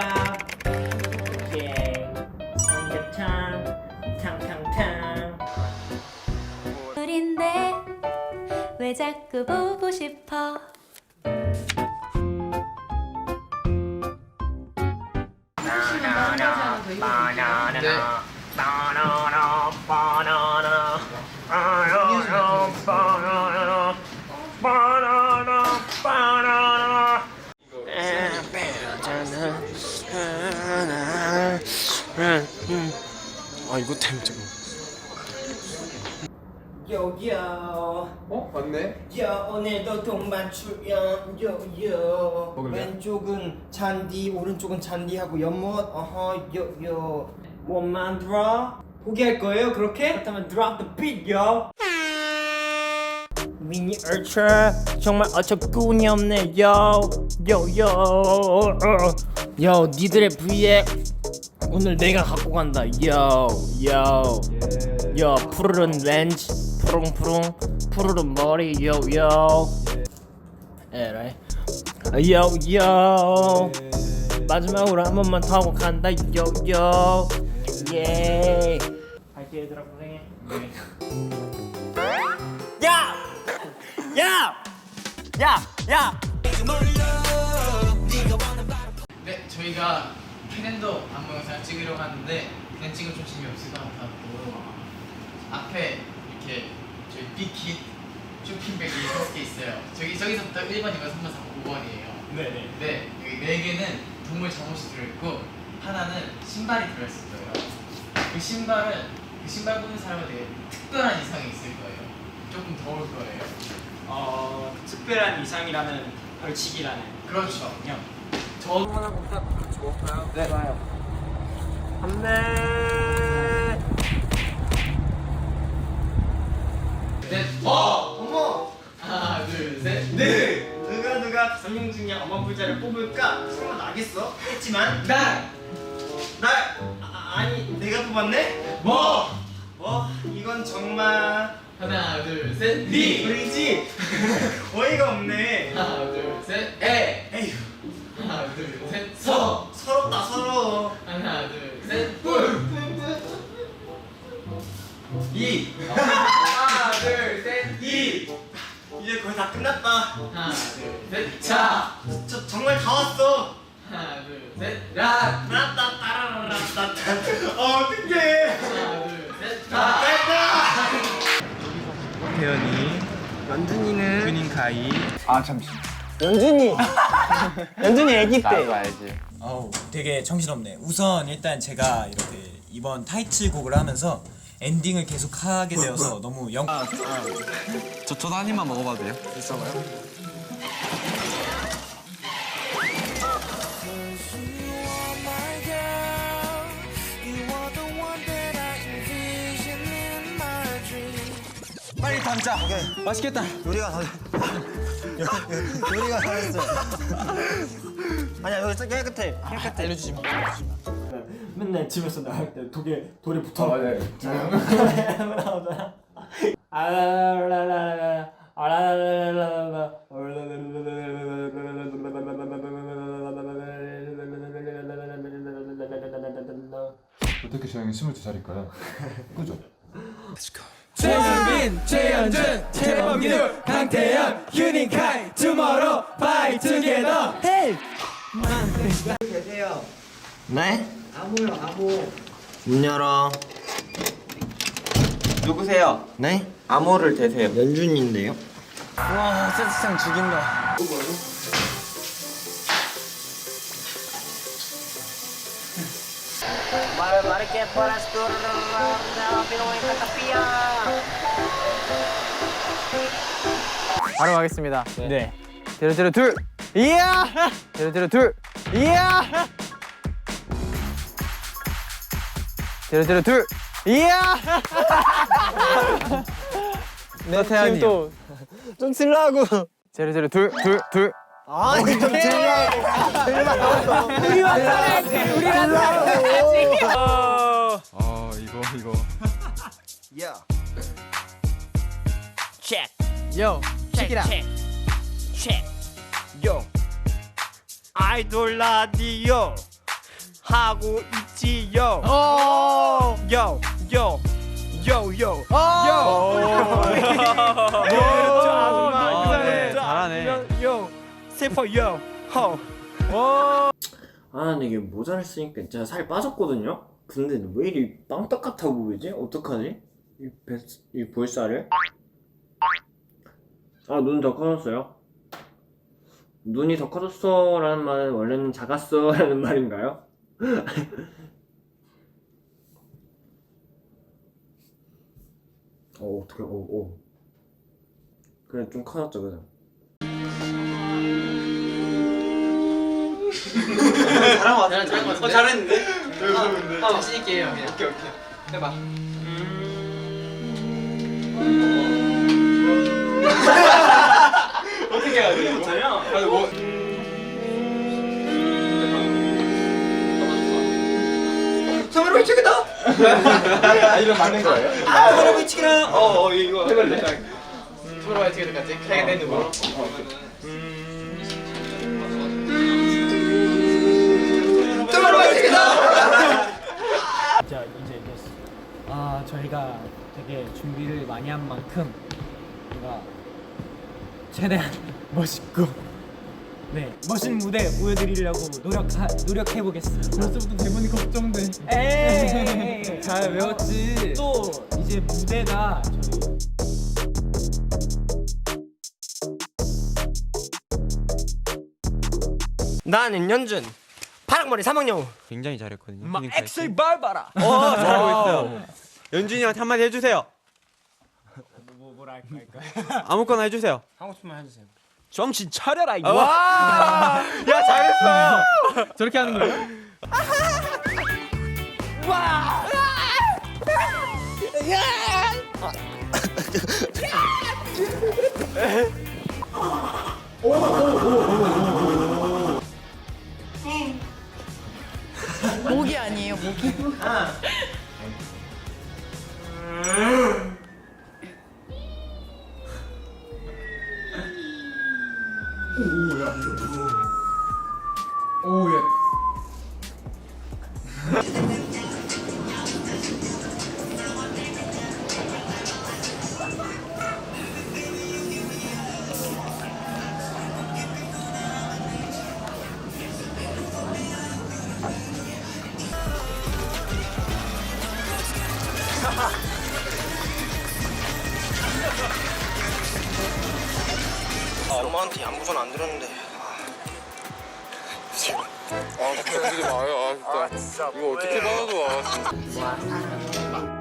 밥. 오케이. 삼계탕. 탕탕탕. 우린데 왜 자꾸 보고 싶어 바나나. 바나나. 이거 때문에 좀 요요. 어? 맞네? 요 오늘도 동반 출연 요요 먹을래? 왼쪽은 잔디 오른쪽은 잔디하고 연못 어허 요요 못 만들어? 포기할 거예요 그렇게? 그렇다면 drop the beat yo 미니 얼차 정말 어처구니 없네 요 요요 요 니들의 V에 오늘 내가 갖고 간다. 요요 요 푸르른 렌즈. 푸릉푸릉. 푸르른 머리. 요요 에라이 요요 마지막으로 한 번만 더 하고 간다. 요요 예 갈게 얘들아 고생해. 야! 야! 야! 야! 네, 저희가 캔앤더 안무 영상을 찍으려고 하는데 그냥 찍으면 좀 재미없을 것 같아서 앞에 이렇게 저희 빅킷 쇼핑백이 여섯 개 있어요. 저기 저기서부터 1번, 2번, 3번, 4번, 5번이에요. 네네 근데 여기 네 개는 동물 잠옷이 들어있고 하나는 신발이 들어있을 거예요. 그 신발은 그 신발 보는 사람은 되게 특별한 이상이 있을 거예요. 조금 더울 거예요. 어 특별한 이상이라는 벌칙이라는 그렇죠. 그냥 저 안돼 넷, 어! 어머! 하나, 둘, 셋, 네. 누가 누가 다섯 명 중에 어머 부자를 뽑을까? 설마 나겠어? 했지만. 날, 날! 아, 아니 내가 뽑았네? 뭐! 뭐? 이건 정말. 하나, 둘, 셋, 네. 리! 우리지. 어이가 없네. 하나, 둘, 셋, 에! 에휴 서! 서럽다 서러워 하나, 둘, 셋, 뿔! 이! 하나, 둘, 셋, 이! 이제 거의 다 끝났다 하나, 둘, 셋, 자! 저 정말 다 왔어 하나, 둘, 셋, 라! 라따 따라라따 어 어떡해 하나, 둘, 셋, 다! 태연이 연준이는 근인카이 연준이 연준이 애기 때 알지 어우 되게 정신없네. 우선 일단 제가 이렇게 이번 타이틀곡을 하면서 엔딩을 계속 하게 되어서 너무 영. 저, 저도 한 입만 먹어봐도 돼요? 빨리 담자. 맛있겠다. 요리가 다 요리가 다 됐어요. 아니야 여기 깨끗해. 깨끗해. 알려주지 마. 맨날 집에서 나갈 때 독에 돌에 붙어 맞아요 나오잖아 아라라라라 아라라라라 어떻게 저 형이 22살일까요? 그죠? 최승빈, 최현준, 최범규, 강태현, 휴닝카이, 투모로우, 파이 투게더. 헤이. 계세요. 네? 아무요 아무. 문 열어 누구세요? 네? 암호를 대세요. 연준인데요 와 세트장 죽인다. 바로 가겠습니다 네 제로 제로 둘 이야! 제로 제로 둘. 이야! 제로 제로 둘. 이야! 네 태연이 좀 틀라고. 제로 제로 둘둘 둘. 아니 좀 틀라고. 아 이거. 이거. 야. 요 체키 라요 아이돌 라디오 하고 있지 요. 요. 요. 요. 요. 네, 잘하네. 요. 세퍼 요. 허. 아 근데 이게 모자를 쓰니까 진짜 살 빠졌거든요? 근데 왜 이리 빵떡 같아 보이지? 어떡하지? 이, 뱃, 이 볼살을? 아 눈 더 커졌어요? 눈이 더 커졌어 라는 말은 원래는 작았어 라는 말인가요? 어 어떡해 어 어. 그래 좀 커졌죠 그죠? 잘한 것 같아. 잘한 것 같아. 어, 잘했는데? 아, 아, 자신 있게 해요. 그냥. 오케이, 오케이. 해봐. 어 성으로 미치겠다! 아 이거 맞는 거예요? 성으로 미치겠다! 어, 어, 이거 해볼래? 서로 어떻게 될까지? 해야 되는 거. 자 이제 아 저희가 되게 준비를 많이 한 만큼 제가 최대한 멋있고 네 멋진 무대 보여드리려고 노력 노력해 보겠습니다. 벌써부터 대본이 걱정돼. 에이 잘 외웠지. 또 이제 무대가 저희 나는 연준 파랑머리 3학년 굉장히 잘했거든요. 파이트. 엑셀 밟아라. 어, 잘하고 있어요. 연준이 형한테 한마디 해주세요. 뭐 뭐라 할까요? 아무거나 해주세요. 하고 싶으면 해주세요 정신 차려라 이 와! 야 잘했어요. 저렇게 하는 거예요? 모기 아니에요 모기? 안 들었는데 아 그러지 마요. 아 진짜. 이거 어떻게. 아, 진짜.